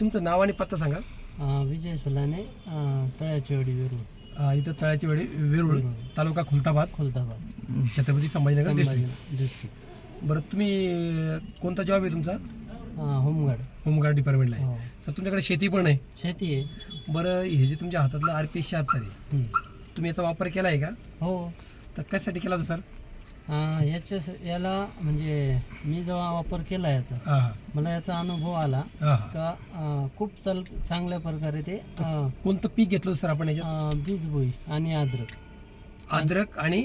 तुमचं नाव आणि पत्ता सांगा. विजय सुलाने तळ्याची वाडी वेरूळ. अं, इथं तळ्याची वेळी वेरूळ. तालुका खुलताबाद. खुलताबाद. छत्रपती संभाजीनगर डिस्ट्रिक्ट संभाजी डिस्ट्रिक्ट बरं तुम्ही अं, कोणता जॉब आहे तुमचा? होमगार्ड. होमगार्ड डिपार्टमेंटला आहे. हो. सर तुमच्याकडे शेती पण आहे. शेती आहे. बरं हे जे तुमच्या हातातलं आर पी शहात्तर आहे. तुम्ही याचा वापर केला आहे का? हो. तर कशासाठी केला होता सर? याच्या याला म्हणजे मी जेव्हा वापर केला याचा मला याचा अनुभव आला का खूप चल चांगल्या प्रकारे ते कोणतं पीक घेतलं सर आपण याच्यात? अं, बीजभुई आणि अद्रक. अद्रक आणि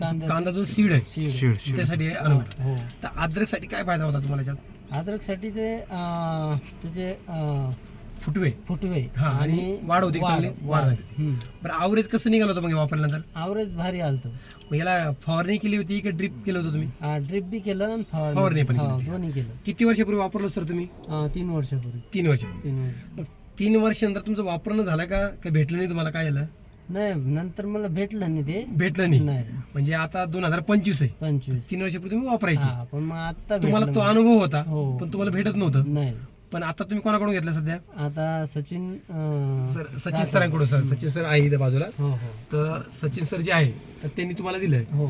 कांदा जो सीड आहे. सीड. त्यासाठी हे अनुभव. हो. अद्रकसाठी काय फायदा होता तुम्हाला याच्यात? अद्रकसाठी ते त्याचे फुटवे. फुटवे. हा, आणि वाढ होती चांगली? वाढ झाली. बरं आवरेज कसं निघालं होतं मग हे वापरल्यानंतर? आवरेज भारी आलतो. मग याला फवारणी केली होती की ड्रिप केलं होतं तुम्ही? ड्रिप बी केलं आणि फवारणी फवारणी पण हो, केली. दोन्ही केलं. किती वर्षापूर्वी वापरलं सर तुम्ही? अं, तीन वर्षापूर्वी. तीन वर्षापूर्वी. तीन वर्ष. मग तीन वर्षानंतर तुमचं वापरणं झालं का? काही भेटलं नाही तुम्हाला? काय झालं? नाही नंतर मला भेटलं नाही ते. भेटलं नाही. नाही. म्हणजे आता दोन हजार पंचवीस आहे. पंचवीस. तीन वर्षापूर्वी तुम्ही वापरायची. हा पण मग आता तुम्हाला भेटलं तो. अनुभव होता हो. पण तुम्हाला भेटत नव्हतं. नाही. पण आता तुम्ही कोणाकडून घेतलं सध्या? आता सचिन अं, सर सचिन सरांकडून सर. सचिन सर आहे इथं बाजूला. हो हो. तर सचिन सर जे आहे तर त्यांनी तुम्हाला दिलंय. हो.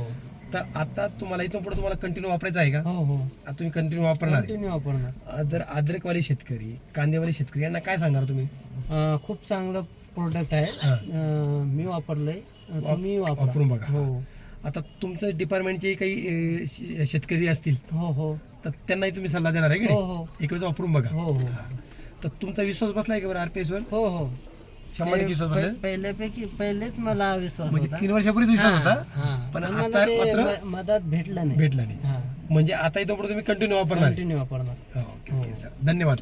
तर आता तुम्हाला इथून पुढे तुम्हाला कंटिन्यू वापरायचं आहे का? हो हो. आता तुम्ही कंटिन्यू वापरणार आहे. कंटिन्यू वापरणार. जर अद्रकवाले शेतकरी कांदेवाले शेतकरी यांना काय सांगणार तुम्ही? अं, खूप चांगलं प्रोडक्ट आहे. हा. अं, मी वापरलंय. अं, तुम्ही वापरा. वापरून बघा. हो. आता तुमचं डिपार्टमेंटचे काही अं, शे- शेतकरी असतील हो हो. तर त्यांनाही तुम्ही सल्ला देणार आहे की हो नाही? हो. एक वेळेस वापरून बघा. हो हो. तर तुमचा विश्वास बसलाय का बरं आरपीएस वर? हो हो. शंभर टक्के विश्वास बसलाय पहि- पहिल्यापैकी पहिलेच मला विश्वास म्हणजे होता. तीन वर्षापूर्वीच विश्वास होता हा. पण पण आता ते मात्र म- मधात भेटलं नाही. भेटला नाही. हा. म्हणजे आता इथं पुढे तुम्ही कंटिन्यू वापरणार आहे. कंटिन्यू वापरणार. ओके ओके सर धन्यवाद.